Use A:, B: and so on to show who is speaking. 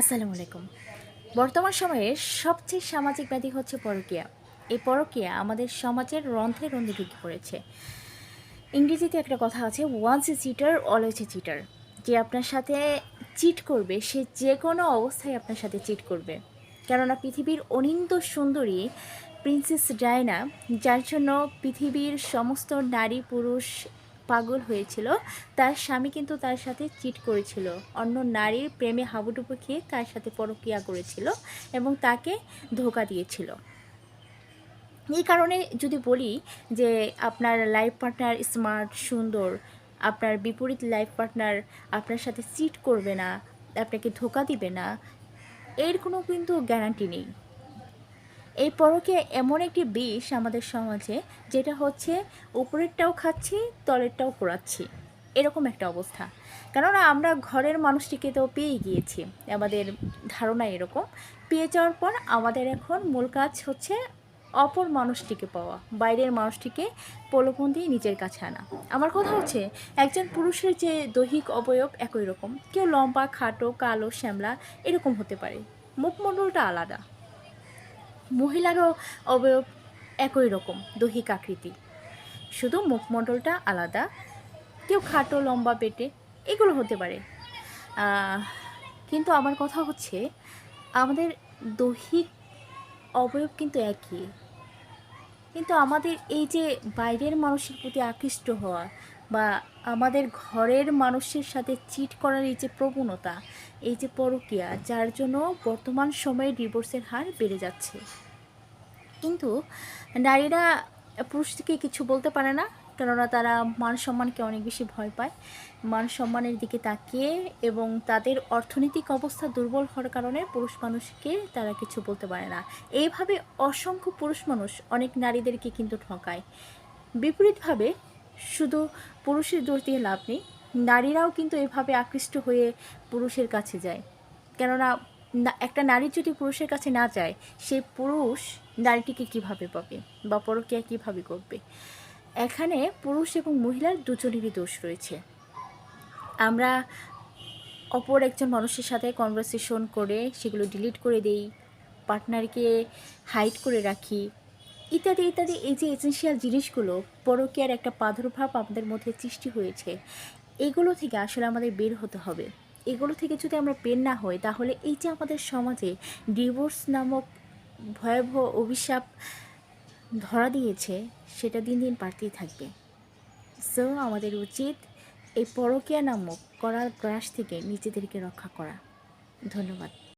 A: আসসালামু আলাইকুম। বর্তমান সময়ে সবচেয়ে সামাজিক ব্যাধি হচ্ছে পরকীয়া। এই পরকীয়া আমাদের সমাজের রন্ধ্রে রন্ধে ঢুকে পড়েছে। ইংরেজিতে একটা কথা আছে once a cheater always a cheater যে আপনার সাথে চিট করবে, সে যে কোনো অবস্থায় আপনার সাথে চিট করবে। কেননা পৃথিবীর অনিন্দ সুন্দরী প্রিন্সেস ডায়না, যার জন্য পৃথিবীর সমস্ত নারী, পুরুষ পাগল হয়েছিল। তার স্বামী কিন্তু তার সাথে চিট করেছিল। অন্য নারীর প্রেমে হাবুডুবু খেয়ে তার সাথে পরক্রিয়া করেছিল এবং তাকে ধোকা দিয়েছিল। এই কারণে যদি বলি যে আপনার লাইফ পার্টনার স্মার্ট সুন্দর, আপনার বিপরীত লাইফ পার্টনার আপনার সাথে চিট করবে না, আপনাকে ধোকা দিবে না, এর কোনো কিন্তু গ্যারান্টি নেই। এই পরকে এমন একটি বিষ আমাদের সমাজে, যেটা হচ্ছে উপরেরটাও খাচ্ছি, তলেরটাও পোড়াচ্ছি। এরকম একটা অবস্থা। কেননা আমরা ঘরের মানুষটিকে তো পেয়ে গিয়েছি। আমাদের ধারণা এরকম। পেয়ে যাওয়ার পর আমাদের এখন মূল কাজ হচ্ছে অপর মানুষটিকে পাওয়া, বাইরের মানুষটিকে প্রলোভন দিয়ে নিজের কাছে আনা। আমার কথা হচ্ছে, একজন পুরুষের যে দৈহিক অবয়ব একই রকম। কেউ লম্বা, খাটো, কালো, শ্যামলা, এরকম হতে পারে। মুখমণ্ডলটা আলাদা। মহিলারও অবয়ব একই রকম, দৈহিক আকৃতি। শুধু মুখমণ্ডলটা আলাদা, কেউ খাটো, লম্বা পেটে, এগুলো হতে পারে। কিন্তু আমার কথা হচ্ছে, আমাদের দৈহিক অবয়ব কিন্তু একই। কিন্তু আমাদের এই যে বাইরের মানুষের প্রতি আকৃষ্ট হওয়া বা আমাদের ঘরের মানুষের সাথে চিট করার এই যে প্রবণতা, এই যে পরকীয়া, যার জন্য বর্তমান সময়ে ডিভোর্সের হার বেড়ে যাচ্ছে। কিন্তু নারীরা পুরুষকে কিছু বলতে পারে না, কেননা তারা মান সম্মানকে অনেক বেশি ভয় পায়। মান সম্মানের দিকে তাকিয়ে এবং তাদের অর্থনৈতিক অবস্থা দুর্বল হওয়ার কারণে পুরুষ মানুষকে তারা কিছু বলতে পারে না। এইভাবে অসংখ্য পুরুষ মানুষ অনেক নারীদেরকে কিন্তু ঠকায়। বিপরীতভাবে শুধু পুরুষের দোষ দিয়ে লাভ নেই, নারীরাও কিন্তু এভাবে আকৃষ্ট হয়ে পুরুষের কাছে যায়। কেননা একটা নারী যদি পুরুষের কাছে না যায় সে পুরুষ নারীটিকে কীভাবে পাবে বা পরকীয়া কীভাবে করবে? এখানে পুরুষ এবং মহিলার দুজনেরই দোষ রয়েছে। আমরা অপর একজন মানুষের সাথে কনভারসেশন করে সেগুলো ডিলিট করে দেই পার্টনারকে হাইড করে রাখি ইত্যাদি ইত্যাদি, এই যে এসেন্সিয়াল জিনিসগুলো, পরকীয়ার একটা প্রাদুর্ভাব আমাদের মধ্যে সৃষ্টি হয়েছে, এগুলো থেকে আসলে আমাদের বের হতে হবে। এগুলো থেকে যদি আমরা বের না হই, তাহলে এই যে আমাদের সমাজে ডিভোর্স নামক ভয়াবহ অভিশাপ ধরা দিয়েছে, সেটা দিন দিন বাড়তেই থাকবে। সো আমাদের উচিত এই পরকীয়া নামক করার গ্রাস থেকে নিজেদেরকে রক্ষা করা। ধন্যবাদ।